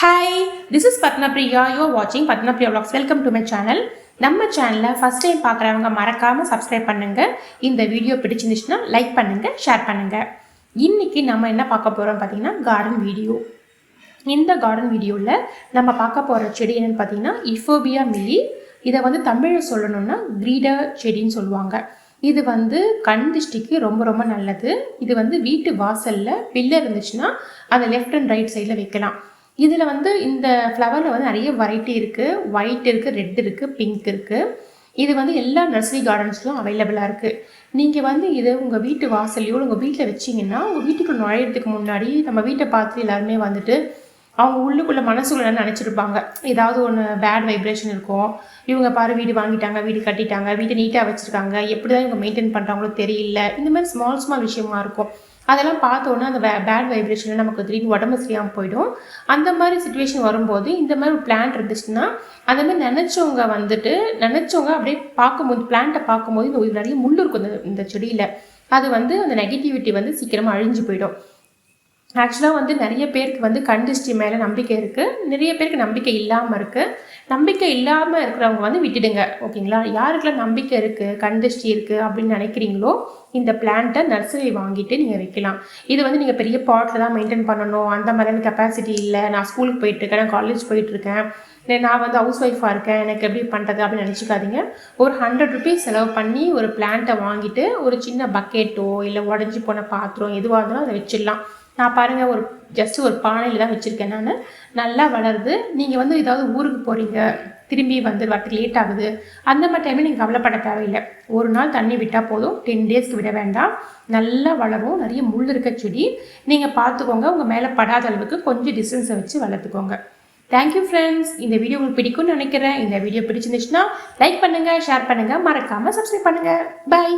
Hi this is Padmapriya you're வாட்சிங் Padmapriya vlogs welcome to my channel நம்ம சேனலில் first time பார்க்குறவங்க மறக்காமல் சப்ஸ்கிரைப் பண்ணுங்கள் இந்த வீடியோ பிடிச்சிருந்துச்சுன்னா லைக் பண்ணுங்கள் ஷேர் பண்ணுங்கள் இன்னைக்கு நம்ம என்ன பார்க்க போகிறோம் பார்த்தீங்கன்னா கார்டன் வீடியோ இந்த கார்டன் வீடியோவில் நம்ம பார்க்க போகிற செடி என்னென்னு பார்த்தீங்கன்னா இஃபோபியா மில்லி இதை வந்து தமிழில் சொல்லணும்னா கிரீடர் செடின்னு சொல்லுவாங்க. இது வந்து கண் திருஷ்டிக்கு ரொம்ப ரொம்ப நல்லது. இது வந்து வீட்டு வாசலில் பில்லர் இருந்துச்சுன்னா அந்த லெஃப்ட் அண்ட் ரைட் சைடில் வைக்கலாம். இதில் வந்து இந்த ஃப்ளவரில் வந்து நிறைய வெரைட்டி இருக்குது ஒயிட் இருக்குது ரெட் இருக்குது பிங்க் இருக்குது இது வந்து எல்லா நர்சரி கார்டன்ஸ்லையும் அவைலபிளாக இருக்குது நீங்கள் வந்து இது உங்கள் வீட்டு வாசல்லையோ உங்கள் வீட்டில் வச்சிங்கன்னா உங்கள் வீட்டுக்கு நுழையிறதுக்கு முன்னாடி நம்ம வீட்டை பார்த்து எல்லாருமே வந்துட்டு அவங்க உள்ளுக்குள்ள மனசுக்குள்ள நினச்சிருப்பாங்க? ஏதாவது ஒன்று பேட் வைப்ரேஷன் இருக்கும் இவங்க பாரு வீடு வாங்கிட்டாங்க வீடு கட்டிட்டாங்க வீட்டை நீட்டாக வச்சுருக்காங்க எப்படி தான் இவங்க மெயின்டைன் பண்ணுறாங்களோ தெரியல. இந்த மாதிரி ஸ்மால் ஸ்மால் விஷயமா இருக்கும். அதெல்லாம் பார்த்தோன்னா அந்த பேட் வைப்ரேஷனில் நமக்கு திடீர்னு உடம்பு சரியாமல் போயிடும். அந்த மாதிரி சுச்சுவேஷன் வரும்போது இந்த மாதிரி ஒரு பிளான்ட் இருந்துச்சுன்னா அந்த மாதிரி நினச்சவங்க வந்துட்டு நினச்சவங்க அப்படியே பார்க்கும்போது பிளான்ட்டை பார்க்கும்போது இந்த நிறைய முள் இருக்கும் இந்த இந்த செடியில். அது வந்து அந்த நெகட்டிவிட்டி வந்து சீக்கிரமாக அழிஞ்சு போயிடும். ஆக்சுவலாக வந்து நிறைய பேருக்கு வந்து கண் திருஷ்டி மேலே நம்பிக்கை இருக்குது நிறைய பேருக்கு நம்பிக்கை இல்லாமல் இருக்குது நம்பிக்கை இல்லாமல் இருக்கிறவங்க வந்து விட்டுடுங்க. ஓகேங்களா? யாருக்கெல்லாம் நம்பிக்கை இருக்குது கண் திருஷ்டி இருக்குது அப்படின்னு நினைக்கிறீங்களோ இந்த பிளான்ட்டை நர்சரி வாங்கிட்டு நீங்கள் வைக்கலாம். இது வந்து நீங்கள் பெரிய பாட்டில் தான் மெயின்டைன் பண்ணணும். அந்த மாதிரியான கெப்பாசிட்டி இல்லை. நான் ஸ்கூலுக்கு போயிட்டுருக்கேன் நான் காலேஜ் போயிட்டுருக்கேன் நான் வந்து ஹவுஸ் ஒய்ஃபாக இருக்கேன். எனக்கு எப்படி பண்ணுறது அப்படின்னு நினச்சிக்காதீங்க. ஒரு ஹண்ட்ரட் ருபீஸ் செலவு பண்ணி ஒரு பிளான்ட்டை வாங்கிட்டு ஒரு சின்ன பக்கெட்டோ இல்லை உடஞ்சி போன பாத்திரம் எதுவாக இருந்தாலும் அதை வச்சிடலாம். நான் பாருங்கள் ஒரு ஜஸ்ட் ஒரு பானையில் தான் வச்சுருக்கேன் நான். நல்லா வளருது. நீங்கள் வந்து ஏதாவது ஊருக்கு போகிறீங்க திரும்பி வந்து வரத்துக்கு லேட் ஆகுது அந்த மாதிரி டைமில் நீங்கள் கவலைப்பட தேவையில்லை. ஒரு நாள் தண்ணி விட்டால் போதும் டென் டேஸ்க்கு விட வேண்டாம். நல்லா வளரும். நிறைய முள் இருக்க செடி. நீங்கள் பார்த்துக்கோங்க. உங்கள் மேலே படாத அளவுக்கு கொஞ்சம் டிஸ்டன்ஸை வச்சு வளர்த்துக்கோங்க. தேங்க்யூ ஃப்ரெண்ட்ஸ் இந்த வீடியோ உங்களுக்கு பிடிக்கும்னு நினைக்கிறேன். இந்த வீடியோ பிடிச்சிருந்துச்சுன்னா லைக் பண்ணுங்கள் ஷேர் பண்ணுங்கள் மறக்காமல் சப்ஸ்கிரைப் பண்ணுங்கள் பை